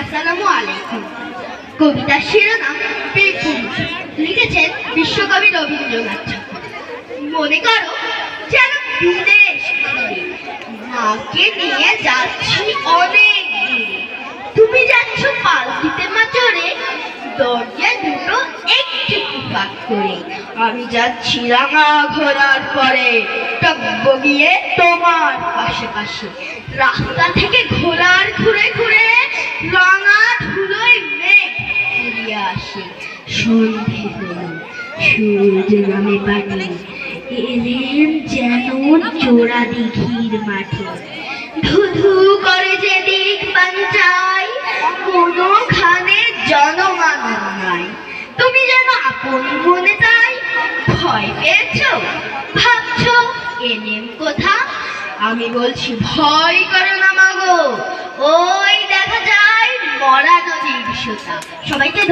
আসসালামু আলাইকুম। কবিতার শিরোনাম বীরপুরুষ লিখেছেন বিশ্বকবি রবীন্দ্রনাথ মনে করো যেন বিদেশ মাকে নিয়ে যাচ্ছি অনেক তুমি যাচ্ছ পালকিতে মা চড়ে দরজা দুটো একটু ফাঁক করে। আমি যাচ্ছি রাঙা ঘোড়ার পরে টব্ব গিয়ে তোমার পাশে পাশে। রাস্তা থেকে ঘোড়ার আসে, সন্ধে হলো, সূর্য নামে পাটি এলেন যেন চোরা দিঘির মাঠে। ধুধু করে যে দিক পাঞ্চাই জনমানব নাই। তুমি যেন আপন মনে তাই ভয় পেয়েছ? ভাবছ এনেম কোথা? আমি বলছি, ভয় করো না মাগো ওই দেখা যায় মরা নদীর সবাইকে